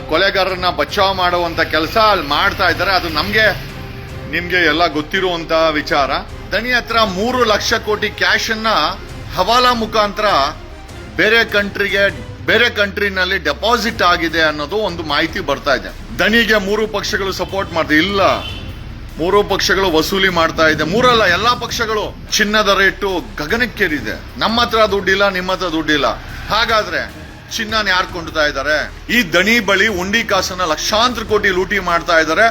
ಕೊಲೆಗಾರರನ್ನ ಬಚಾವ್ ಮಾಡುವಂತ ಕೆಲಸ ಅಲ್ಲಿ ಮಾಡ್ತಾ ಇದ್ದಾರೆ. ಅದು ನಮ್ಗೆ, ನಿಮ್ಗೆ ಎಲ್ಲ ಗೊತ್ತಿರುವಂತ ವಿಚಾರ. ದಣಿ ಹತ್ರ ಮೂರು ಲಕ್ಷ ಕೋಟಿ ಕ್ಯಾಶ್ ಅನ್ನ ಹವಾಲಾ ಮುಖಾಂತರ ಬೇರೆ ಕಂಟ್ರಿಗೆ, ಬೇರೆ ಕಂಟ್ರಿನಲ್ಲಿ ಡೆಪಾಸಿಟ್ ಆಗಿದೆ ಅನ್ನೋದು ಒಂದು ಮಾಹಿತಿ ಬರ್ತಾ ಇದೆ. ದನಿಗೆ ಮೂರು ಪಕ್ಷಗಳು ಸಪೋರ್ಟ್ ಮಾಡಿದೆ ಇಲ್ಲ. ಮೂರು ಪಕ್ಷಗಳು ವಸೂಲಿ ಮಾಡ್ತಾ ಇದೆ. ಮೂರಲ್ಲ, ಎಲ್ಲಾ ಪಕ್ಷಗಳು. ಚಿನ್ನದ ರೇಟು ಗಗನಕ್ಕೇರಿದೆ. ನಮ್ಮ ಹತ್ರ ದುಡ್ಡಿಲ್ಲ, ನಿಮ್ಮ ಹತ್ರ ದುಡ್ಡಿಲ್ಲ. ಹಾಗಾದ್ರೆ ಚಿನ್ನನ ಯಾರು ಕೊಂಡ್ತಾ ಇದ್ದಾರೆ ಈ ದಣಿ ಬಳಿ ಉಂಡಿ ಕಾಸನ್ನ ಲಕ್ಷಾಂತರ ಕೋಟಿ ಲೂಟಿ ಮಾಡ್ತಾ ಇದ್ದಾರೆ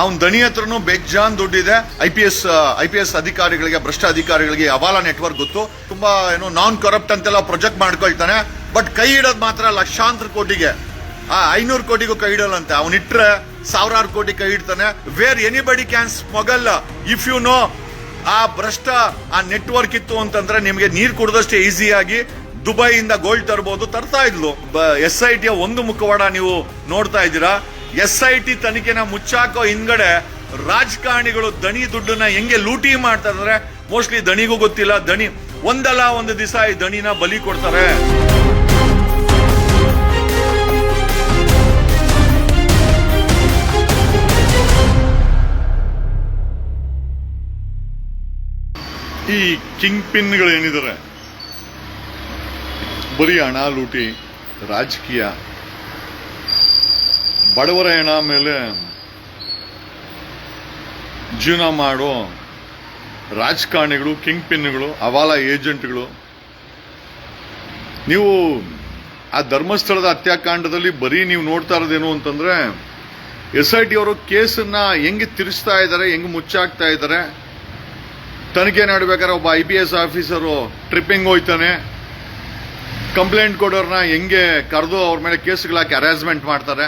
ಅವನ್ ದಣಿ ಹತ್ರನು ಬೆಜ್ಜಾನ್ ದುಡ್ಡಿದೆ. I P S I P S ಅಧಿಕಾರಿಗಳಿಗೆ, ಭ್ರಷ್ಟ ಅಧಿಕಾರಿಗಳಿಗೆ ಅವಾಲ ನೆಟ್ವರ್ಕ್ ಗೊತ್ತು. ತುಂಬಾ ಏನು ನಾನ್ ಕರಪ್ಟ್ ಅಂತೆಲ್ಲ ಪ್ರೊಜೆಕ್ಟ್ ಮಾಡ್ಕೊಳ್ತಾನೆ. ಬಟ್ ಕೈ ಇಡೋದು ಮಾತ್ರ ಲಕ್ಷಾಂತರ ಕೋಟಿಗೆ. ಆ, ಐನೂರು ಕೋಟಿಗೂ ಕೈ ಇಡಲ್ಲಂತೆ ಅವನ್ ಇಟ್ರೆ ಸಾವಿರಾರು ಕೋಟಿ ಕೈ ಇಡ್ತಾನೆ where anybody can smuggle if you know ಆ ಭ್ರಷ್ಟ, ಆ ನೆಟ್ವರ್ಕ್ ಇತ್ತು ಅಂತಂದ್ರೆ ನಿಮಗೆ ನೀರು ಕುಡಿದಷ್ಟೇ ಈಸಿಯಾಗಿ ದುಬೈಯಿಂದ ಗೋಲ್ಡ್ ತರಬಹುದು ತರ್ತಾ ಇದ್ಲು. ಎಸ್ ಐ ಟಿಯ ಒಂದು ಮುಖವಾಡ ನೀವು ನೋಡ್ತಾ ಇದ್ದೀರಾ. ಎಸ್ ಐ ಟಿ ತನಿಖೆನ ಮುಚ್ಚಾಕೋ ಹಿಂದ್ಗಡೆ ರಾಜಕಾರಣಿಗಳು ದಣಿ ದುಡ್ಡನ್ನ ಹೆಂಗೆ ಲೂಟಿ ಮಾಡ್ತಾ ಇದ್ರೆ ಮೋಸ್ಟ್ಲಿ ದಣಿಗೂ ಗೊತ್ತಿಲ್ಲ. ದಣಿ ಒಂದಲ್ಲ ಒಂದು ದಿವಸ ಈ ದಣಿನ ಬಲಿ ಕೊಡ್ತಾರೆ. ಈ ಕಿಂಗ್ ಪಿನ್ಗಳು ಏನಿದ್ದಾರೆ ಬರೀ ಹಣ ಲೂಟಿ ರಾಜಕೀಯ. ಬಡವರ ಹೆಣ ಮೇಲೆ ಜೀವನ ಮಾಡೋ ರಾಜಕಾರಣಿಗಳು ಕಿಂಗ್ ಪಿನ್ಗಳು ಅವಾಲ ಏಜೆಂಟ್ಗಳು. ನೀವು ಆ ಧರ್ಮಸ್ಥಳದ ಹತ್ಯಾಕಾಂಡದಲ್ಲಿ ಬರೀ ನೀವು ನೋಡ್ತಾ ಇರೋದೇನು ಅಂತಂದ್ರೆ, ಎಸ್ ಐ ಟಿ ಅವರು ಕೇಸನ್ನ ಹೆಂಗೆ ತಿರುಸ್ತಾ ಇದ್ದಾರೆ, ಹೆಂಗೆ ಮುಚ್ಚಾಕ್ತಾ ಇದ್ದಾರೆ. ತನಿಖೆ ನಡಬೇಕಾದ್ರೆ ಒಬ್ಬ I P S officer tripping ಹೋಯ್ತಾನೆ. Complaint ಕೊಡೋರನ್ನ ಹೆಂಗೆ ಕರೆದು ಅವ್ರ ಮೇಲೆ ಕೇಸ್ಗಳಾಕಿ ಹರಾಸ್ಮೆಂಟ್ ಮಾಡ್ತಾರೆ.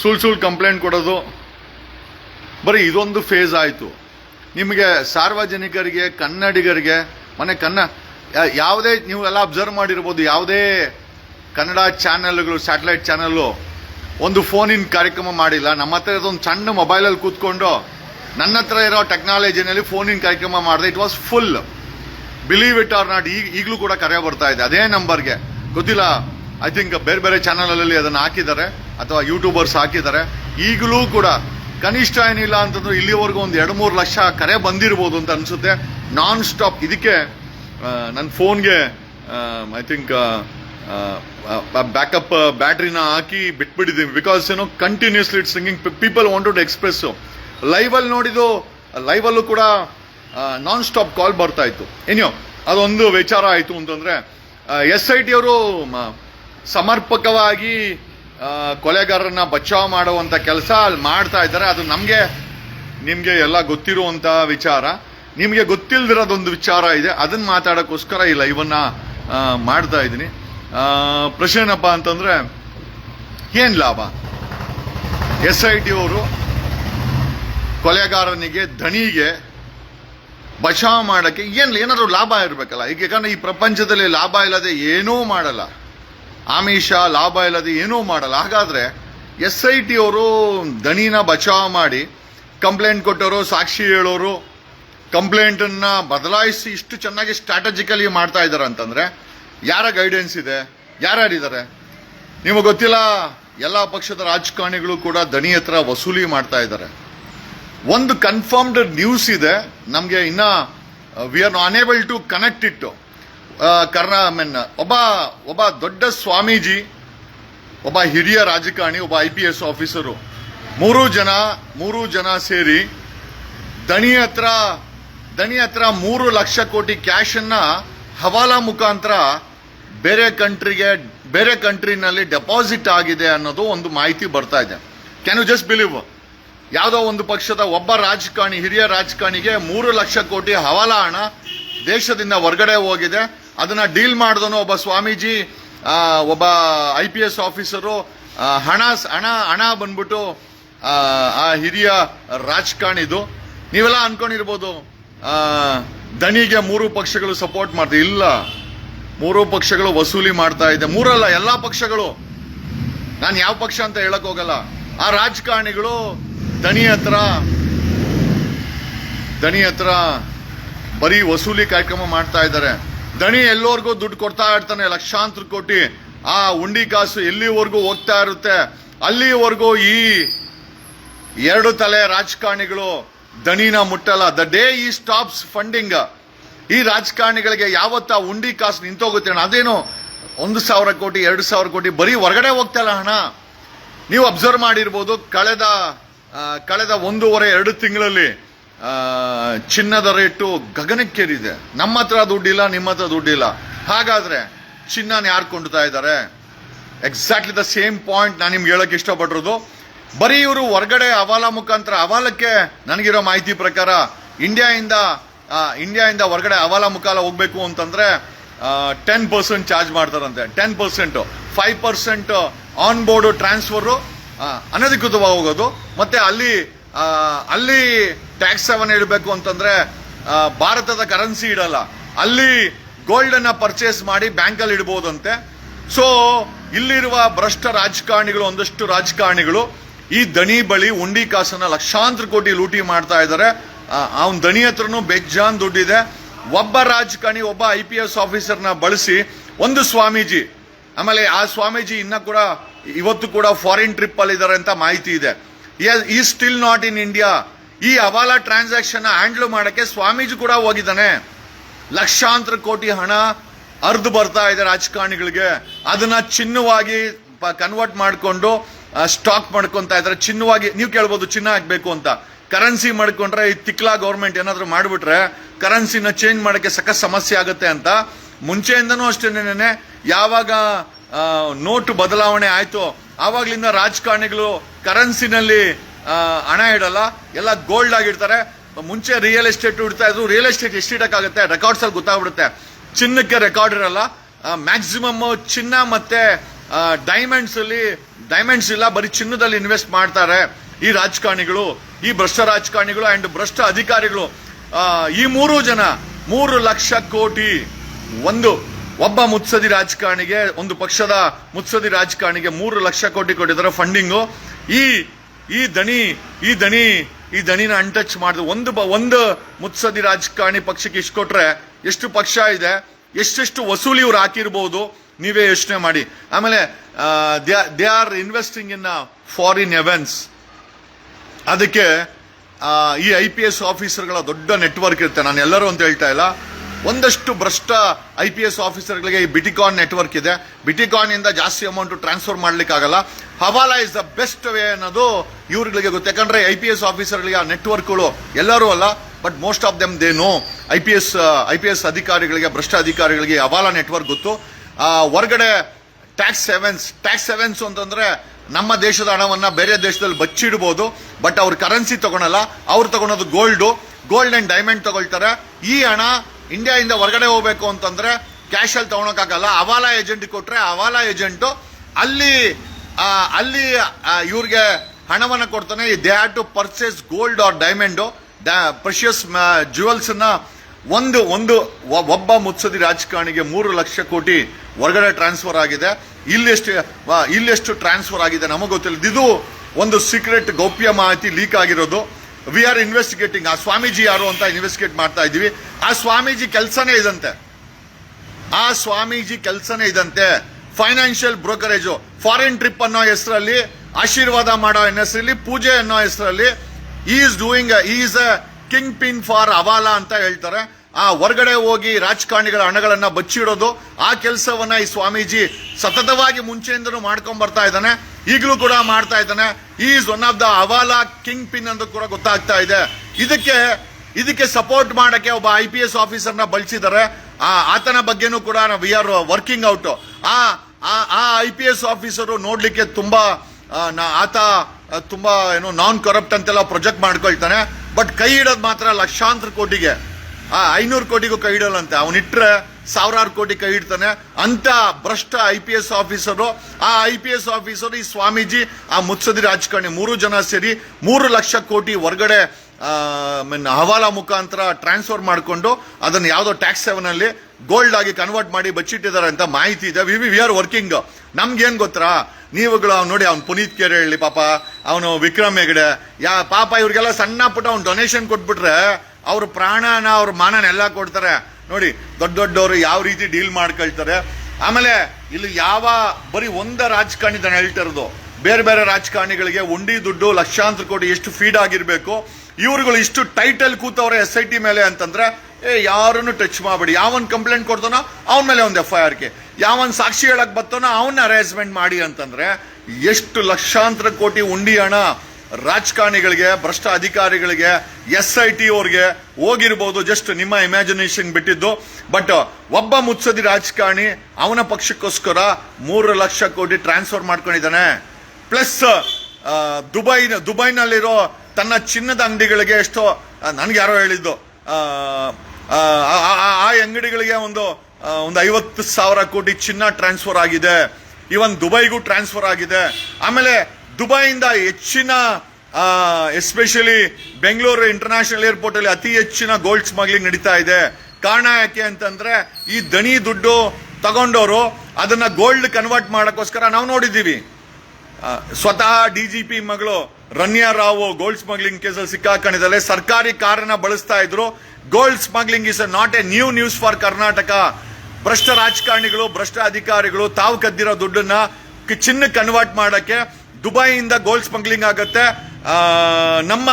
ಸುಳ್ ಸುಳ್ ಕಂಪ್ಲೇಂಟ್ ಕೊಡೋದು. ಬರೀ ಇದೊಂದು ಫೇಸ್ ಆಯಿತು. ನಿಮಗೆ ಸಾರ್ವಜನಿಕರಿಗೆ, ಕನ್ನಡಿಗರಿಗೆ, ಮನೆ ಕನ್ನ ಯಾವುದೇ ನೀವು ಎಲ್ಲ ಅಬ್ಸರ್ವ್ ಮಾಡಿರ್ಬೋದು, ಯಾವುದೇ ಕನ್ನಡ ಚಾನೆಲ್ಗಳು ಸ್ಯಾಟಲೈಟ್ ಚಾನೆಲ್ಲು ಒಂದು ಫೋನಿನ ಕಾರ್ಯಕ್ರಮ ಮಾಡಿಲ್ಲ. ನಮ್ಮ ಹತ್ರ ಇದೊಂದು ಸಣ್ಣ ಮೊಬೈಲಲ್ಲಿ ಕೂತ್ಕೊಂಡು ನನ್ನ ಹತ್ರ ಇರೋ ಟೆಕ್ನಾಲಜಿನಲ್ಲಿ ಫೋನಿನ ಕಾರ್ಯಕ್ರಮ ಮಾಡಿದೆ. It was full believe it or not ಈಗ ಈಗಲೂ ಕೂಡ ಕರೆ ಬರ್ತಾ ಇದೆ. ಅದೇ ನಂಬರ್ಗೆ ಗೊತ್ತಿಲ್ಲ? ಐ ಥಿಂಕ್ ಬೇರೆ ಬೇರೆ ಚಾನಲಲ್ಲಿ ಅದನ್ನು ಹಾಕಿದ್ದಾರೆ. ಅಥವಾ ಯೂಟ್ಯೂಬರ್ಸ್ ಹಾಕಿದ್ದಾರೆ. ಈಗಲೂ ಕೂಡ ಕನಿಷ್ಠ ಏನಿಲ್ಲ ಅಂತಂದ್ರೆ ಇಲ್ಲಿವರೆಗೂ ಒಂದು ಎರಡು ಮೂರು ಲಕ್ಷ ಕರೆ ಬಂದಿರ್ಬೋದು ಅಂತ ಅನ್ಸುತ್ತೆ. ನಾನ್ ಸ್ಟಾಪ್ ಇದಕ್ಕೆ ನನ್ನ ಫೋನ್ಗೆ ಐ ಥಿಂಕ್ ಬ್ಯಾಕಪ್ ಬ್ಯಾಟ್ರಿನ ಹಾಕಿ ಬಿಟ್ಬಿಟ್ಟಿದ್ದೀವಿ ಬಿಕಾಸ್ ಏನೋ continuously it singing people want to express ಲೈವಲ್ಲಿ ನೋಡಿದ್ದು ಲೈವಲ್ಲೂ ಕೂಡ ನಾನ್ ಸ್ಟಾಪ್ ಕಾಲ್ ಬರ್ತಾ ಇತ್ತು. ಏನೋ ಅದೊಂದು ವಿಚಾರ ಆಯಿತು ಅಂತಂದರೆ ಎಸ್ ಐ ಟಿ ಅವರು ಸಮರ್ಪಕವಾಗಿ ಕೊಲೆಗಾರರನ್ನ ಬಚಾವ್ ಮಾಡುವಂಥ ಕೆಲಸ ಅಲ್ಲಿ ಮಾಡ್ತಾ ಇದ್ದಾರೆ. ಅದು ನಮಗೆ, ನಿಮಗೆ ಎಲ್ಲ ಗೊತ್ತಿರುವಂಥ ವಿಚಾರ. ನಿಮಗೆ ಗೊತ್ತಿಲ್ದಿರೋದೊಂದು ವಿಚಾರ ಇದೆ. ಅದನ್ನ ಮಾತಾಡೋಕ್ಕೋಸ್ಕರ ಇಲ್ಲ ಇವನ್ನ ಮಾಡ್ತಾ ಇದ್ದೀನಿ. ಪ್ರಶ್ನೆ ಏನಪ್ಪ ಅಂತಂದರೆ, ಏನು ಲಾಭ? ಎಸ್ ಐ ಟಿ ಅವರು ಕೊಲೆಗಾರನಿಗೆ ದಣಿಗೆ ಬಚಾವ್ ಮಾಡೋಕ್ಕೆ ಏನು ಏನಾದರೂ ಲಾಭ ಇರಬೇಕಲ್ಲ. ಈಗ ಯಾಕಂದರೆ ಈ ಪ್ರಪಂಚದಲ್ಲಿ ಲಾಭ ಇಲ್ಲದೆ ಏನೂ ಮಾಡಲ್ಲ. ಆಮಿಷ, ಲಾಭ ಇಲ್ಲದೆ ಏನೂ ಮಾಡಲ್ಲ. ಹಾಗಾದರೆ ಎಸ್ ಐ ಟಿ ಅವರು ದಣಿನ ಬಚಾವ್ ಮಾಡಿ ಕಂಪ್ಲೇಂಟ್ ಕೊಟ್ಟವರು, ಸಾಕ್ಷಿ ಹೇಳೋರು, ಕಂಪ್ಲೇಂಟನ್ನು ಬದಲಾಯಿಸಿ ಇಷ್ಟು ಚೆನ್ನಾಗಿ ಸ್ಟ್ರಾಟಜಿಕಲಿ ಮಾಡ್ತಾ ಇದ್ದಾರೆ ಅಂತಂದರೆ ಯಾರ ಗೈಡೆನ್ಸ್ ಇದೆ? ಯಾರ್ಯಾರಿದ್ದಾರೆ? ನಿಮಗೆ ಗೊತ್ತಿಲ್ಲ, ಎಲ್ಲ ಪಕ್ಷದ ರಾಜಕಾರಣಿಗಳು ಕೂಡ ದಣಿ ಹತ್ರ ವಸೂಲಿ ಮಾಡ್ತಾ ಇದ್ದಾರೆ. ಒಂದು ಕನ್ಫರ್ಮ್ಡ್ ನ್ಯೂಸ್ ಇದೆ. ನಮಗೆ ಇನ್ನ we are unable to connect it ಕರ್ನಾ ಮೀನ್ ಒಬ್ಬ ಒಬ್ಬ ದೊಡ್ಡ ಸ್ವಾಮೀಜಿ, ಒಬ್ಬ ಹಿರಿಯ ರಾಜಕಾರಣಿ, ಒಬ್ಬ ಐ ಪಿ ಎಸ್ ಆಫೀಸರು ಮೂರು ಜನ ಮೂರು ಜನ ಸೇರಿ ದಣಿ ಹತ್ರ ದಣಿ ಹತ್ರ ಮೂರು ಲಕ್ಷ ಕೋಟಿ ಕ್ಯಾಶನ್ನು ಹವಾಲಾ ಮುಖಾಂತರ ಬೇರೆ ಕಂಟ್ರಿಗೆ, ಬೇರೆ ಕಂಟ್ರಿನಲ್ಲಿ ಡೆಪಾಸಿಟ್ ಆಗಿದೆ ಅನ್ನೋದು ಒಂದು ಮಾಹಿತಿ ಬರ್ತಾ ಇದೆ. ಕ್ಯಾನ್ ಯು ಜಸ್ಟ್ ಬಿಲೀವ್ ಯಾವುದೋ ಒಂದು ಪಕ್ಷದ ಒಬ್ಬ ರಾಜಕಾರಣಿ ಹಿರಿಯ ರಾಜಕಾರಣಿಗೆ ಮೂರು ಲಕ್ಷ ಕೋಟಿ ಹವಾಲಾ ಹಣ ದೇಶದಿಂದ ಹೊರಗಡೆ ಹೋಗಿದೆ. ಅದನ್ನ ಡೀಲ್ ಮಾಡಿದನು ಒಬ್ಬ ಸ್ವಾಮೀಜಿ ಒಬ್ಬ ಐ ಪಿ ಎಸ್ ಆಫೀಸರು. ಹಣ ಹಣ ಹಣ ಬಂದ್ಬಿಟ್ಟು ಆ, ಹಿರಿಯ ರಾಜಕಾರಣಿದು. ನೀವೆಲ್ಲ ಅನ್ಕೊಂಡಿರ್ಬೋದು ದಣಿಗೆ ಮೂರು ಪಕ್ಷಗಳು ಸಪೋರ್ಟ್ ಮಾಡ್ತಾ ಇಲ್ಲ. ಮೂರು ಪಕ್ಷಗಳು ವಸೂಲಿ ಮಾಡ್ತಾ ಇದೆ. ಮೂರಲ್ಲ ಎಲ್ಲಾ ಪಕ್ಷಗಳು. ನಾನು ಯಾವ ಪಕ್ಷ ಅಂತ ಹೇಳಕ್ ಹೋಗಲ್ಲ. ಆ ರಾಜಕಾರಣಿಗಳು ದಣಿ ಹತ್ರ ದಣಿ ಹತ್ರ ಬರೀ ವಸೂಲಿ ಕಾರ್ಯಕ್ರಮ ಮಾಡ್ತಾ ಇದ್ದಾರೆ. ದಣಿ ಎಲ್ಲೋರ್ಗೂ ದುಡ್ಡು ಕೊಡ್ತಾ ಇರ್ತಾನೆ, ಲಕ್ಷಾಂತರ ಕೋಟಿ. ಆ ಉಂಡಿ ಕಾಸು ಎಲ್ಲಿವರೆಗೂ ಹೋಗ್ತಾ ಇರುತ್ತೆ? ಅಲ್ಲಿವರೆಗೂ ಈ ಎರಡು ತಲೆ ರಾಜಕಾರಣಿಗಳು ದಣಿನ ಮುಟ್ಟಲ್ಲ. The day he stops funding ಈ ರಾಜಕಾರಣಿಗಳಿಗೆ ಯಾವತ್ತ ಉಂಡಿ ಕಾಸು ನಿಂತೋಗುತ್ತೆ ಅಣ್ಣ? ಅದೇನು ಒಂದು ಸಾವಿರ ಕೋಟಿ, ಎರಡು ಸಾವಿರ ಕೋಟಿ, ಬರೀ ಹೊರಗಡೆ ಹೋಗ್ತಲ್ಲ ಹಣ ನೀವು ಅಬ್ಸರ್ವ್ ಮಾಡಿರ್ಬೋದು. ಕಳೆದ ಕಳೆದ ಒಂದೂವರೆ, ಎರಡು ತಿಂಗಳಲ್ಲಿ ಚಿನ್ನದ ರೇಟು ಗಗನಕ್ಕೇರಿದೆ. ನಮ್ಮ ಹತ್ರ ದುಡ್ಡಿಲ್ಲ, ನಿಮ್ಮ ಹತ್ರ ದುಡ್ಡಿಲ್ಲ. ಹಾಗಾದ್ರೆ ಚಿನ್ನನ ಯಾರು ಕೊಂಡ್ತಾ ಇದ್ದಾರೆ? ಎಕ್ಸಾಕ್ಟ್ಲಿ ದ ಸೇಮ್ ಪಾಯಿಂಟ್ ನಾನು ನಿಮ್ಗೆ ಹೇಳಕ್ ಇಷ್ಟಪಟ್ಟಿರೋದು. ಬರೀ ಇವರು ಹೊರಗಡೆ ಹವಾಲ ಮುಖಾಂತರ, ಹವಾಲಕ್ಕೆ ನನಗಿರೋ ಮಾಹಿತಿ ಪ್ರಕಾರ ಇಂಡಿಯಾಯಿಂದ ಇಂಡಿಯಾಯಿಂದ ಹೊರಗಡೆ ಹವಾಲ ಮುಖಾಲ ಹೋಗಬೇಕು ಅಂತಂದ್ರೆ ಟೆನ್ ಪರ್ಸೆಂಟ್ ಚಾರ್ಜ್ ಮಾಡ್ತಾರಂತೆ. Ten percent five percent on board transfer ಅನಧಿಕೃತವಾಗಿ ಹೋಗೋದು. ಮತ್ತೆ ಅಲ್ಲಿ ಅಲ್ಲಿ ಟ್ಯಾಕ್ಸ್ ಅವನ್ನ ಇಡಬೇಕು ಅಂತಂದ್ರೆ ಭಾರತದ ಕರೆನ್ಸಿ ಇಡಲ್ಲ. ಅಲ್ಲಿ ಗೋಲ್ಡ್ ಅನ್ನ ಪರ್ಚೇಸ್ ಮಾಡಿ ಬ್ಯಾಂಕಲ್ಲಿ ಇಡಬಹುದಂತೆ ಸೊ ಇಲ್ಲಿರುವ ಭ್ರಷ್ಟ ರಾಜಕಾರಣಿಗಳು, ಒಂದಷ್ಟು ರಾಜಕಾರಣಿಗಳು ಈ ದಣಿ ಬಳಿ ಉಂಡಿ ಕಾಸನ್ನ ಲಕ್ಷಾಂತರ ಕೋಟಿ ಲೂಟಿ ಮಾಡ್ತಾ ಇದ್ದಾರೆ. ಅವನ ದಣಿ ಹತ್ರನು ಬೆಜ್ಜಾನ್ ದುಡ್ಡಿದೆ. ಒಬ್ಬ ರಾಜಕಾರಣಿ, ಒಬ್ಬ ಐ ಪಿ ಎಸ್ ಆಫೀಸರ್ನ ಬಳಸಿ ಒಂದು ಸ್ವಾಮೀಜಿ, ಆಮೇಲೆ ಆ ಸ್ವಾಮೀಜಿ ಇನ್ನ ಕೂಡ ಇವತ್ತು ಕೂಡ ಫಾರಿನ್ ಟ್ರಿಪ್ ಅಲ್ಲಿ ಇದ್ದಾರೆ ಅಂತ ಮಾಹಿತಿ ಇದೆ. ಈ ಸ್ಟಿಲ್ ನಾಟ್ ಇನ್ ಇಂಡಿಯಾ ಈ ಅವಾಲ ಟ್ರಾನ್ಸಾಕ್ಷನ್ ಹ್ಯಾಂಡಲ್ ಮಾಡಕ್ಕೆ ಸ್ವಾಮೀಜಿ ಕೂಡ ಹೋಗಿದ್ದಾನೆ. ಲಕ್ಷಾಂತರ ಕೋಟಿ ಹಣ ಅರ್ದು ಬರ್ತಾ ಇದೆ ರಾಜಕಾರಣಿಗಳಿಗೆ. ಅದನ್ನ ಚಿನ್ನವಾಗಿ ಕನ್ವರ್ಟ್ ಮಾಡಿಕೊಂಡು ಸ್ಟಾಕ್ ಮಾಡ್ಕೊಂತ ಇದ್ದಾರೆ. ಚಿನ್ನವಾಗಿ, ನೀವು ಕೇಳ್ಬೋದು ಚಿನ್ನ ಹಾಕ್ಬೇಕು ಅಂತ. ಕರೆನ್ಸಿ ಮಾಡ್ಕೊಂಡ್ರೆ ಈ ತಿಕ್ಲಾ ಗೌರ್ಮೆಂಟ್ ಏನಾದರೂ ಮಾಡಿಬಿಟ್ರೆ ಕರೆನ್ಸಿನ ಚೇಂಜ್ ಮಾಡಕ್ಕೆ ಸಖತ್ ಸಮಸ್ಯೆ ಆಗುತ್ತೆ ಅಂತ. ಮುಂಚೆಯಿಂದನೂ ಅಷ್ಟೇನೆ ಯಾವಾಗ ನೋಟು ಬದಲಾವಣೆ ಆಯಿತು. ಆವಾಗಲಿಂದ ರಾಜಕಾರಣಿಗಳು ಕರೆನ್ಸಿನಲ್ಲಿ ಹಣ ಇಡಲ್ಲ, ಎಲ್ಲ ಗೋಲ್ಡ್ ಆಗಿರ್ತಾರೆ ಮುಂಚೆ ರಿಯಲ್ ಎಸ್ಟೇಟ್ ಇಡ್ತಾ ಇದ್ರು ರಿಯಲ್ ಎಸ್ಟೇಟ್ ಎಷ್ಟು ಇಡಕ್ಕಾಗುತ್ತೆ? ರೆಕಾರ್ಡ್ಸ್ ಅಲ್ಲಿ ಗೊತ್ತಾಗ್ಬಿಡುತ್ತೆ. ಚಿನ್ನಕ್ಕೆ ರೆಕಾರ್ಡ್ ಇರಲ್ಲ. ಮ್ಯಾಕ್ಸಿಮಮ್ ಚಿನ್ನ ಮತ್ತೆ ಡೈಮಂಡ್ಸ್ ಅಲ್ಲಿ ಡೈಮಂಡ್ಸ್ ಇಲ್ಲ, ಬರೀ ಚಿನ್ನದಲ್ಲಿ ಇನ್ವೆಸ್ಟ್ ಮಾಡ್ತಾರೆ ಈ ರಾಜಕಾರಣಿಗಳು, ಈ ಭ್ರಷ್ಟ ರಾಜಕಾರಣಿಗಳು ಅಂಡ್ ಭ್ರಷ್ಟ ಅಧಿಕಾರಿಗಳು. ಈ ಮೂರು ಜನ, ಮೂರು ಲಕ್ಷ ಕೋಟಿ, ಒಂದು. ಒಬ್ಬ ಮುತ್ಸದಿ ರಾಜಕಾರಣಿಗೆ, ಒಂದು ಪಕ್ಷದ ಮುತ್ಸದಿ ರಾಜಕಾರಣಿಗೆ ಮೂರು ಲಕ್ಷ ಕೋಟಿ ಕೊಟ್ಟಿದ್ದಾರೆ ಫಂಡಿಂಗು. ಈ ಈ ದಣಿ ಈ ದಣಿ, ಈ ದಣಿನ ಅನ್ಟಚ್ ಮಾಡಿದ್ರು ಒಂದು ಬ- ಒಂದು ಮುತ್ಸದಿ ರಾಜಕಾರಣಿ ಪಕ್ಷಕ್ಕೆ ಇಷ್ಟು ಕೊಟ್ರೆ ಎಷ್ಟು ಪಕ್ಷ ಇದೆ, ಎಷ್ಟೆಷ್ಟು ವಸೂಲಿ ಇವ್ರು ಹಾಕಿರ್ಬೋದು, ನೀವೇ ಯೋಚನೆ ಮಾಡಿ. ಆಮೇಲೆ they are investing in foreign avenues ಅದಕ್ಕೆ ಈ ಐ ಪಿ ಎಸ್ ಆಫೀಸರ್ಗಳ ದೊಡ್ಡ ನೆಟ್ವರ್ಕ್ ಇರುತ್ತೆ. ನಾನು ಎಲ್ಲರೂ ಅಂತ ಹೇಳ್ತಾ ಇಲ್ಲ. ಒಂದಷ್ಟು ಭ್ರಷ್ಟ ಐ ಪಿ ಎಸ್ ಆಫೀಸರ್ಗಳಿಗೆ ಈ ಬಿಟಿಕಾನ್ ನೆಟ್ವರ್ಕ್ ಇದೆ. ಬಿಟಿಕಾನ್ ಇಂದ ಜಾಸ್ತಿ amount transfer ಮಾಡಲಿಕ್ಕಾಗಲ್ಲ. Hawala is the best way ಅನ್ನೋದು ಇವ್ರಿಗೆ ಗೊತ್ತು. ಯಾಕಂದರೆ ಐ ಪಿ ಎಸ್ ಆಫೀಸರ್ಗಳಿಗೆ ಆ ನೆಟ್ವರ್ಕ್ಗಳು ಎಲ್ಲರೂ ಅಲ್ಲ but most of them ದೇನು I P S, I P S ಅಧಿಕಾರಿಗಳಿಗೆ, ಭ್ರಷ್ಟ ಅಧಿಕಾರಿಗಳಿಗೆ ಹವಾಲಾ ನೆಟ್ವರ್ಕ್ ಗೊತ್ತು. ಹೊರಗಡೆ ಟ್ಯಾಕ್ಸ್ ಸೆವೆನ್ಸ್ ಟ್ಯಾಕ್ಸ್ ಸೆವೆನ್ಸ್ ಅಂತಂದ್ರೆ ನಮ್ಮ ದೇಶದ ಹಣವನ್ನ ಬೇರೆ ದೇಶದಲ್ಲಿ ಬಚ್ಚಿಡ್ಬೋದು ಬಟ್ ಅವ್ರ ಕರೆನ್ಸಿ ತಗೊಳಲ್ಲ. ಅವ್ರು ತಗೊಳೋದು ಗೋಲ್ಡ್ ಗೋಲ್ಡ್ ಆ್ಯಂಡ್ ಡೈಮಂಡ್ ತಗೊಳ್ತಾರೆ. ಈ ಹಣ ಇಂಡಿಯಾದಿಂದ ಹೊರಗಡೆ ಹೋಗ್ಬೇಕು ಅಂತಂದ್ರೆ ಕ್ಯಾಶ್ ಅಲ್ಲಿ ಹವಾಲಾ ಅವಾಲ ಏಜೆಂಟ್ ಕೊಟ್ಟರೆ ಅವಾಲ ಏಜೆಂಟು ಅಲ್ಲಿ ಅಲ್ಲಿ ಇವ್ರಿಗೆ ಹಣವನ್ನು ಕೊಡ್ತಾನೆ. They had to purchase gold or diamond ಡ್ಯಾ ಪ್ರಶಿಯಸ್ನ ಒಂದು ಒಂದು ಒಬ್ಬ ಮುತ್ಸದಿ ರಾಜಕಾರಣಿಗೆ ಮೂರು ಲಕ್ಷ ಕೋಟಿ ಹೊರಗಡೆ ಟ್ರಾನ್ಸ್ಫರ್ ಆಗಿದೆ. ಇಲ್ಲೆಷ್ಟು ಇಲ್ಲೆಷ್ಟು ಟ್ರಾನ್ಸ್ಫರ್ ಆಗಿದೆ ನಮಗೆ ಗೊತ್ತಿಲ್ಲ. ಇದು ಒಂದು ಸೀಕ್ರೆಟ್ ಗೌಪ್ಯ ಮಾಹಿತಿ ಲೀಕ್ ಆಗಿರೋದು. ವಿ ಆರ್ ಇನ್ವೆಸ್ಟಿಗೇಟಿಂಗ್ ಆ ಸ್ವಾಮೀಜಿ ಯಾರು ಅಂತ ಇನ್ವೆಸ್ಟಿಗೇಟ್ ಮಾಡ್ತಾ ಇದ್ದೀವಿ. ಆ ಸ್ವಾಮೀಜಿ ಕೆಲಸನೇ ಇದಂತೆ. ಆ ಸ್ವಾಮೀಜಿ ಕೆಲಸನೇ ಇದಂತೆ. ಫೈನಾನ್ಷಿಯಲ್ ಬ್ರೋಕರೇಜು ಫಾರಿನ್ ಟ್ರಿಪ್ ಅನ್ನೋ ಹೆಸರಲ್ಲಿ, ಆಶೀರ್ವಾದ ಮಾಡೋ ಹೆಸರಲ್ಲಿ, ಪೂಜೆ ಅನ್ನೋ ಹೆಸರಲ್ಲಿ he's doing he's a kingpin for hawala ಅಂತ ಹೇಳ್ತಾರೆ. ಆ ಹೊರಗಡೆ ಹೋಗಿ ರಾಜಕಾರಣಿಗಳ ಹಣಗಳನ್ನ ಬಚ್ಚಿಡೋದು, ಆ ಕೆಲಸವನ್ನ ಈ ಸ್ವಾಮೀಜಿ ಸತತವಾಗಿ ಮುಂಚೆಯಿಂದನೂ ಮಾಡ್ಕೊಂಡ್ ಬರ್ತಾ ಇದ್ದಾನೆ. ಈಗಲೂ ಕೂಡ ಮಾಡ್ತಾ ಇದ್ದಾನೆ. He's one of the hawala kingpin ಅಂತ ಕೂಡ ಗೊತ್ತಾಗ್ತಾ ಇದೆ. ಇದಕ್ಕೆ ಇದಕ್ಕೆ ಸಪೋರ್ಟ್ ಮಾಡಕ್ಕೆ ಒಬ್ಬ ಐ ಪಿ ಎಸ್ ಆಫೀಸರ್ನ ಬಳಸಿದ್ದಾರೆ. ಆ, ಆತನ ಬಗ್ಗೆನೂ ಕೂಡ ವಿ ಆರ್ ವರ್ಕಿಂಗ್ ಔಟ್ ಆ ಆ ಐ ಪಿ ಎಸ್ ಆಫೀಸರು ನೋಡ್ಲಿಕ್ಕೆ ತುಂಬಾ ಆತ ತುಂಬಾ, ಏನು ನಾನ್ ಕರಪ್ಟ್ ಅಂತೆಲ್ಲ ಪ್ರೊಜೆಕ್ಟ್ ಮಾಡ್ಕೊಳ್ತಾನೆ. ಬಟ್ ಕೈ ಇಡೋದು ಮಾತ್ರ ಲಕ್ಷಾಂತರ ಕೋಟಿಗೆ. ಆ, ಐನೂರು ಕೋಟಿಗೂ ಕೈ ಇಡಲ್ಲಂತೆ ಅವನಿಟ್ರೆ ಸಾವಿರಾರು ಕೋಟಿ ಕೈ ಇಡ್ತಾನೆ. ಅಂತ ಭ್ರಷ್ಟ ಐ ಪಿ ಎಸ್ ಆಫೀಸರು ಆ ಐ ಪಿ ಎಸ್ ಆಫೀಸರು ಈ ಸ್ವಾಮೀಜಿ, ಆ ಮುತ್ಸದಿ ರಾಜಕಾರಣಿ, ಮೂರು ಜನ ಸೇರಿ ಮೂರು ಲಕ್ಷ ಕೋಟಿ ಹೊರಗಡೆ ಮೀನ್ ಹವಾಲ ಮುಖಾಂತರ ಟ್ರಾನ್ಸ್ಫರ್ ಮಾಡಿಕೊಂಡು ಅದನ್ನು ಯಾವುದೋ ಟ್ಯಾಕ್ಸ್ ಸೆವೆನ್ ಅಲ್ಲಿ ಗೋಲ್ಡ್ ಆಗಿ ಕನ್ವರ್ಟ್ ಮಾಡಿ ಬಚ್ಚಿಟ್ಟಿದ್ದಾರೆ ಅಂತ ಮಾಹಿತಿ ಇದೆ. ವಿ ವಿ ಆರ್ ವರ್ಕಿಂಗ್ ನಮ್ಗೇನು ಗೊತ್ತಾ? ನೀವುಗಳು ಅವ್ನು ನೋಡಿ, ಅವ್ನು ಪುನೀತ್ ಕೇರ್ ಹೇಳಿ, ಪಾಪ, ಅವನು ವಿಕ್ರಮ್ ಹೆಗಡೆ. ಯಾ, ಪಾಪ ಇವ್ರಿಗೆಲ್ಲ ಸಣ್ಣ ಪುಟ್ಟ ಅವ್ನು ಡೊನೇಷನ್ ಕೊಟ್ಬಿಟ್ರೆ ಅವ್ರ ಪ್ರಾಣನ ಅವ್ರ ಮಾನನ ಎಲ್ಲ ಕೊಡ್ತಾರೆ. ನೋಡಿ, ದೊಡ್ಡ ದೊಡ್ಡವರು ಯಾವ ರೀತಿ ಡೀಲ್ ಮಾಡ್ಕೊಳ್ತಾರೆ. ಆಮೇಲೆ ಇಲ್ಲಿ ಯಾವ ಬರೀ ಒಂದ ರಾಜಕಾರಣಿ ನಾನು ಹೇಳ್ತಾ ಇರೋದು. ಬೇರೆ ಬೇರೆ ರಾಜಕಾರಣಿಗಳಿಗೆ ಉಂಡಿ ದುಡ್ಡು, ಲಕ್ಷಾಂತರ ಕೋಟಿ ಎಷ್ಟು ಫೀಡ್ ಆಗಿರಬೇಕು. ಇವ್ರುಗಳು ಇಷ್ಟು ಟೈಟಲ್ ಕೂತವ್ರೆ ಎಸ್ ಐ ಟಿ ಮೇಲೆ ಅಂತಂದ್ರೆ, ಏ, ಯಾರನ್ನು ಟಚ್ ಮಾಡಬೇಡಿ. ಯಾವನ್ ಕಂಪ್ಲೇಂಟ್ ಕೊಡ್ತಾನೋ ಅವನ ಮೇಲೆ ಒಂದು ಎಫ್ ಐ ಆರ್ ಕೆ. ಯಾವನ್ ಸಾಕ್ಷಿ ಹೇಳಕ್ ಬರ್ತಾನೋ ಅವನ್ನ ಅರೇಂಜ್ಮೆಂಟ್ ಮಾಡಿ ಅಂತಂದ್ರೆ, ಎಷ್ಟು ಲಕ್ಷಾಂತರ ಕೋಟಿ ಉಂಡಿ ಹಣ ರಾಜಕಾರಣಿಗಳಿಗೆ ಭ್ರಷ್ಟ ಅಧಿಕಾರಿಗಳಿಗೆ ಎಸ್ ಐ ಟಿ ಅವ್ರಿಗೆ ಹೋಗಿರ್ಬೋದು ಜಸ್ಟ್ ನಿಮ್ಮ ಇಮ್ಯಾಜಿನೇಷನ್ ಬಿಟ್ಟಿದ್ದು. ಬಟ್ ಒಬ್ಬ ಮುತ್ಸದಿ ರಾಜಕಾರಣಿ ಅವನ ಪಕ್ಷಕ್ಕೋಸ್ಕರ ಮೂರು ಲಕ್ಷ ಕೋಟಿ ಟ್ರಾನ್ಸ್ಫರ್ ಮಾಡ್ಕೊಂಡಿದ್ದಾನೆ. ಪ್ಲಸ್ ದುಬೈ ದುಬೈನಲ್ಲಿರೋ ತನ್ನ ಚಿನ್ನದ ಅಂಗಡಿಗಳಿಗೆ ಎಷ್ಟೋ ನನಗೆ ಯಾರೋ ಹೇಳಿದ್ದು ಆ, ಅಂಗಡಿಗಳಿಗೆ ಒಂದು ಒಂದು ಐವತ್ತು ಸಾವಿರ ಕೋಟಿ ಚಿನ್ನ ಟ್ರಾನ್ಸ್ಫರ್ ಆಗಿದೆ. ಇವನ್ ದುಬೈಗೂ ಟ್ರಾನ್ಸ್ಫರ್ ಆಗಿದೆ. ಆಮೇಲೆ ದುಬೈಯಿಂದ ಹೆಚ್ಚಿನ ಎಸ್ಪೆಷಲಿ ಬೆಂಗಳೂರು ಇಂಟರ್ನ್ಯಾಷನಲ್ ಏರ್ಪೋರ್ಟ್ ಅಲ್ಲಿ ಅತಿ ಹೆಚ್ಚಿನ ಗೋಲ್ಡ್ ಸ್ಮಗ್ಲಿಂಗ್ ನಡೀತಾ ಇದೆ. ಕಾರಣ ಯಾಕೆ ಅಂತಂದ್ರೆ, ಈ ದಣಿ ದುಡ್ಡು ತಗೊಂಡವರು ಅದನ್ನ ಗೋಲ್ಡ್ ಕನ್ವರ್ಟ್ ಮಾಡೋಕ್ಕೋಸ್ಕರ ನಾವು ನೋಡಿದ್ದೀವಿ. ಸ್ವತಃ ಡಿ ಜಿ ಪಿ ಮಗಳು ರನ್ಯಾ ರಾವ್ ಗೋಲ್ಡ್ ಸ್ಮಗ್ಲಿಂಗ್ ಕೇಸಲ್ಲಿ ಸಿಕ್ಕಾಕೊಂಡಿದ್ದಾರೆ ಸರ್ಕಾರಿ ಕಾರನ್ನ ಬಳಸ್ತಾ ಇದ್ರು. Gold smuggling is not a new news for Karnataka ಭ್ರಷ್ಟ ರಾಜಕಾರಣಿಗಳು, ಭ್ರಷ್ಟ ಅಧಿಕಾರಿಗಳು ತಾವು ಕದ್ದಿರೋ ದುಡ್ಡನ್ನ ಚಿನ್ನ ಕನ್ವರ್ಟ್ ಮಾಡಕ್ಕೆ ದುಬೈಯಿಂದ ಗೋಲ್ಡ್ ಸ್ಮಗ್ಲಿಂಗ್ ಆಗುತ್ತೆ. ನಮ್ಮ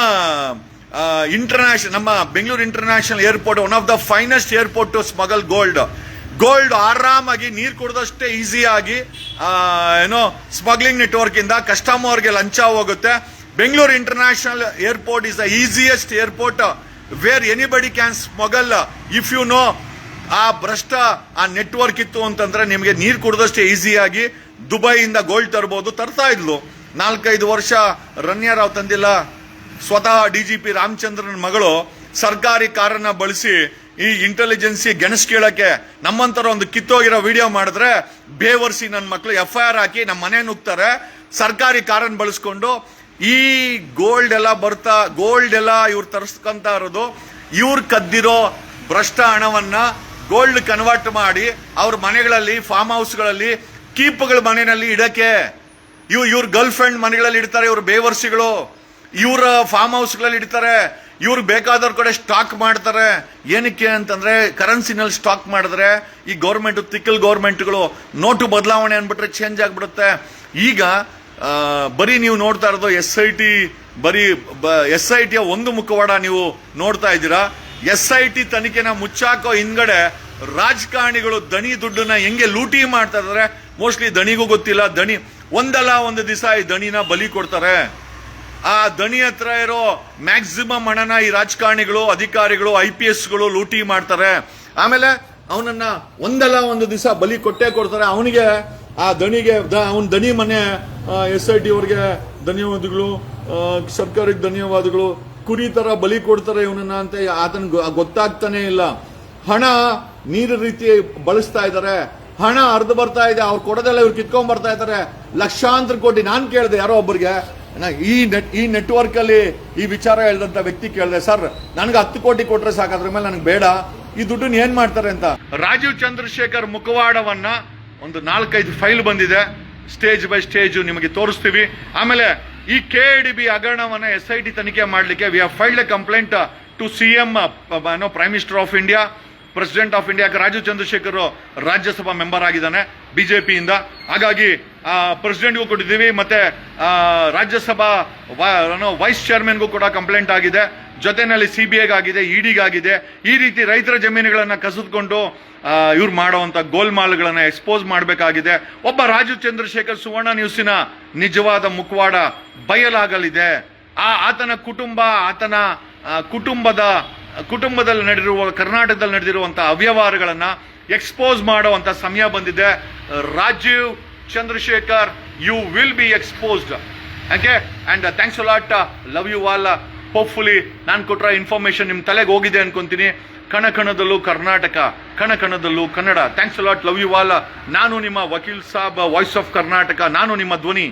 ಇಂಟರ್ನ್ಯಾಷನಲ್ ನಮ್ಮ Bengaluru international airport one of the finest airport to smuggle gold gold ಆರಾಮಾಗಿ, ನೀರು ಕುಡಿದಷ್ಟೇ ಈಸಿಯಾಗಿ ಏನೋ ಸ್ಮಗ್ಲಿಂಗ್ ನೆಟ್ವರ್ಕ್ ಇಂದ ಕಸ್ಟಮರ್ಗೆ ಲಂಚ ಹೋಗುತ್ತೆ Bengaluru international airport is the easiest airport where anybody can smuggle if you know ಆ ಭ್ರಷ್ಟ, ಆ ನೆಟ್ವರ್ಕ್ ಇತ್ತು ಅಂತಂದ್ರೆ ನಿಮಗೆ ನೀರು ಕುಡಿದಷ್ಟೇ ಈಸಿಯಾಗಿ ದುಬೈಯಿಂದ ಗೋಲ್ಡ್ ತರ್ಬೋದು. ತರ್ತಾ ಇದ್ಲು. ನಾಲ್ಕೈದು ವರ್ಷ ರಣ್ಯಾರಾವ್ ತಂದಿಲ್ಲ. ಸ್ವತಃ ಡಿ ಜಿ ಪಿ ರಾಮಚಂದ್ರನ್ ಮಗಳು ಸರ್ಕಾರಿ ಕಾರನ್ನ ಬಳಸಿ ಈ ಇಂಟೆಲಿಜೆನ್ಸಿ ಗೆಣಸ್ ಕೇಳಕ್ಕೆ ನಮ್ಮಂತರ ಒಂದು ಕಿತ್ತೋಗಿರೋ ವಿಡಿಯೋ ಮಾಡಿದ್ರೆ ಬೇವರ್ಸಿ ನನ್ನ ಮಕ್ಕಳು ಎಫ್ ಐ ಆರ್ ಹಾಕಿ ನಮ್ಮ ಮನೆ ನುಗ್ತಾರೆ. ಸರ್ಕಾರಿ ಕಾರನ್ನು ಬಳಸ್ಕೊಂಡು ಈ ಗೋಲ್ಡ್ ಎಲ್ಲ ಬರ್ತಾ ಗೋಲ್ಡ್ ಎಲ್ಲ ಇವ್ರು ತರಿಸ್ಕೊಂತ ಇರೋದು ಇವ್ರು ಕದ್ದಿರೋ ಭ್ರಷ್ಟ ಹಣವನ್ನ ಗೋಲ್ಡ್ ಕನ್ವರ್ಟ್ ಮಾಡಿ ಅವ್ರ ಮನೆಗಳಲ್ಲಿ ಫಾರ್ಮ್ ಹೌಸ್ಗಳಲ್ಲಿ ಕೀಪ್ಗಳ ಮನೆಯಲ್ಲಿ ಇಡಕ್ಕೆ. ಇವ್ ಇವ್ರ ಗರ್ಲ್ ಫ್ರೆಂಡ್ ಮನೆಗಳಲ್ಲಿ ಇಡ್ತಾರೆ, ಇವ್ರ ಬೇವರ್ಸಿಗಳು. ಇವ್ರ ಫಾರ್ಮ್ ಹೌಸ್ಗಳಲ್ಲಿ ಇಡ್ತಾರೆ. ಇವ್ರು ಬೇಕಾದವ್ರ ಕಡೆ ಸ್ಟಾಕ್ ಮಾಡ್ತಾರೆ. ಏನಕ್ಕೆ ಅಂತಂದ್ರೆ ಕರೆನ್ಸಿನಲ್ಲಿ ಸ್ಟಾಕ್ ಮಾಡಿದ್ರೆ ಈ ಗೌರ್ಮೆಂಟ್ ತಿಕ್ಕಲ್ ಗೌರ್ಮೆಂಟ್ಗಳು ನೋಟು ಬದಲಾವಣೆ ಅಂದ್ಬಿಟ್ರೆ ಚೇಂಜ್ ಆಗ್ಬಿಡುತ್ತೆ. ಈಗ ಬರೀ ನೀವು ನೋಡ್ತಾ ಇರೋದು ಎಸ್ ಐ ಟಿ ಬರೀ ಎಸ್ ಐ ಟಿಯ ಒಂದು ಮುಖವಾಡ ನೀವು ನೋಡ್ತಾ ಇದ್ದೀರಾ. ಎಸ್ ಐ ಟಿ ತನಿಖೆನ ಮುಚ್ಚಾಕೋ ಹಿಂದ್ಗಡೆ ರಾಜಕಾರಣಿಗಳು ದಣಿ ದುಡ್ಡನ್ನ ಹೆಂಗೆ ಲೂಟಿ ಮಾಡ್ತಾ ಇದಾರೆ ಮೋಸ್ಟ್ಲಿ ದಣಿಗೂ ಗೊತ್ತಿಲ್ಲ. ದಣಿ ಒಂದಲ್ಲ ಒಂದು ದಿವಸ ಈ ದಣಿನ ಬಲಿ ಕೊಡ್ತಾರೆ. ಆ ದಣಿ ಹತ್ರ ಇರೋ ಮ್ಯಾಕ್ಸಿಮಮ್ ಹಣನ ಈ ರಾಜಕಾರಣಿಗಳು, ಅಧಿಕಾರಿಗಳು, ಐ ಪಿ ಎಸ್ಗಳು ಲೂಟಿ ಮಾಡ್ತಾರೆ. ಆಮೇಲೆ ಅವನನ್ನ ಒಂದಲ್ಲ ಒಂದು ದಿವಸ ಬಲಿ ಕೊಟ್ಟೇ ಕೊಡ್ತಾರೆ. ಅವನಿಗೆ ಆ ದಣಿಗೆ ಅವನ ದಣಿ ಮನೆ ಎಸ್ ಐ ಟಿ ಅವ್ರಿಗೆ ಧನ್ಯವಾದಗಳು ಸರ್ಕಾರಕ್ಕೆ ಧನ್ಯವಾದಗಳು. ಕುರಿ ತರ ಬಲಿ ಕೊಡ್ತಾರೆ ಇವನನ್ನ ಅಂತ ಆತನ ಗೊತ್ತಾಗ್ತಾನೆ ಇಲ್ಲ. ಹಣ ನೀರು ರೀತಿ ಬಳಸ್ತಾ ಇದ್ದಾರೆ. ಹಣ ಹರಿದು ಬರ್ತಾ ಇದೆ, ಅವ್ರು ಕೊಡೋದೆಲ್ಲ ಇವ್ರು ಕಿತ್ಕೊಂಡ್ ಬರ್ತಾ ಇದ್ದಾರೆ. ಲಕ್ಷಾಂತರ ಕೋಟಿ ನಾನು ಕೇಳಿದೆ ಯಾರೋ ಒಬ್ಬರಿಗೆ ಈ ನೆಟ್ ಈ ನೆಟ್ವರ್ಕ್ ಅಲ್ಲಿ ಈ ವಿಚಾರ ಹೇಳಿದಂತ ವ್ಯಕ್ತಿ ಕೇಳಿದೆ, ಸರ್, ನನಗೆ ಹತ್ತು ಕೋಟಿ ಕೊಟ್ರೆ ಸಾಕು, ಅದ್ರ ಮೇಲೆ ನನಗೆ ಬೇಡ. ಈ ದುಡ್ಡನ್ನ ಏನ್ ಮಾಡ್ತಾರೆ ಅಂತ? ರಾಜೀವ್ ಚಂದ್ರಶೇಖರ್ ಮುಖವಾಡವನ್ನ ಒಂದು ನಾಲ್ಕೈದು ಫೈಲ್ ಬಂದಿದೆ. ಸ್ಟೇಜ್ ಬೈ ಸ್ಟೇಜ್ ನಿಮಗೆ ತೋರಿಸ್ತೀವಿ. ಆಮೇಲೆ ಈ ಕೆ ಡಿ ಬಿ ಹಗರಣವನ್ನ ಎಸ್ ಐ ಟಿ ತನಿಖೆ ಮಾಡಲಿಕ್ಕೆ we have filed a complaint to C M prime minister of India president of India Rajeev Chandrasekhar Rajya Sabha member ಆಗಿದ್ದಾನೆ ಬಿಜೆಪಿಯಿಂದ ಹಾಗಾಗಿ ಪ್ರೆಸಿಡೆಂಟ್ಗೂ ಕೊಟ್ಟಿದ್ದೀವಿ, ಮತ್ತೆ ರಾಜ್ಯಸಭಾ ವೈಸ್ ಚೇರ್ಮನ್ಗೂ ಕೂಡ ಕಂಪ್ಲೇಂಟ್ ಆಗಿದೆ. ಜೊತೆನಲ್ಲಿ ಸಿ ಬಿ ಐಗಾಗಿದೆ ಇಡಿಗಾಗಿದೆ ಈ ರೀತಿ ರೈತರ ಜಮೀನುಗಳನ್ನು ಕಸಿದುಕೊಂಡು ಇವ್ರು ಮಾಡುವಂತ ಗೋಲ್ಮಾಲ್ಗಳನ್ನು ಎಕ್ಸ್ಪೋಸ್ ಮಾಡಬೇಕಾಗಿದೆ. ಒಬ್ಬ ರಾಜೀವ್ ಚಂದ್ರಶೇಖರ್ ಸುವರ್ಣ ನ್ಯೂಸಿನ ನಿಜವಾದ ಮುಖವಾಡ ಬಯಲಾಗಲಿದೆ. ಆ, ಆತನ ಕುಟುಂಬ, ಆತನ ಕುಟುಂಬದ ಕುಟುಂಬದಲ್ಲಿ ನಡೆದಿರುವ, ಕರ್ನಾಟಕದಲ್ಲಿ ನಡೆದಿರುವಂಥ ಅವ್ಯವಹಾರಗಳನ್ನು ಎಕ್ಸ್ಪೋಸ್ ಮಾಡುವಂತ ಸಮಯ ಬಂದಿದೆ. Rajeev Chandrasekhar you will be exposed okay and thanks lot love you all hopefully ನಾನು ಕೊಟ್ಟಿರೋ ಇನ್ಫಾರ್ಮೇಶನ್ ನಿಮ್ಮ ತಲೆಗೆ ಹೋಗಿದೆ ಅನ್ಕೊಂತೀನಿ. ಕಣ ಕಣದಲ್ಲೂ ಕರ್ನಾಟಕ ಕಣ ಕಣದಲ್ಲೂ Kannada thanks lot love you all ನಾನು ನಿಮ್ಮ ವಕೀಲ್ ಸಾಬ್ ವಾಯ್ಸ್ ಆಫ್ ಕರ್ನಾಟಕ. ನಾನು ನಿಮ್ಮ ಧ್ವನಿ.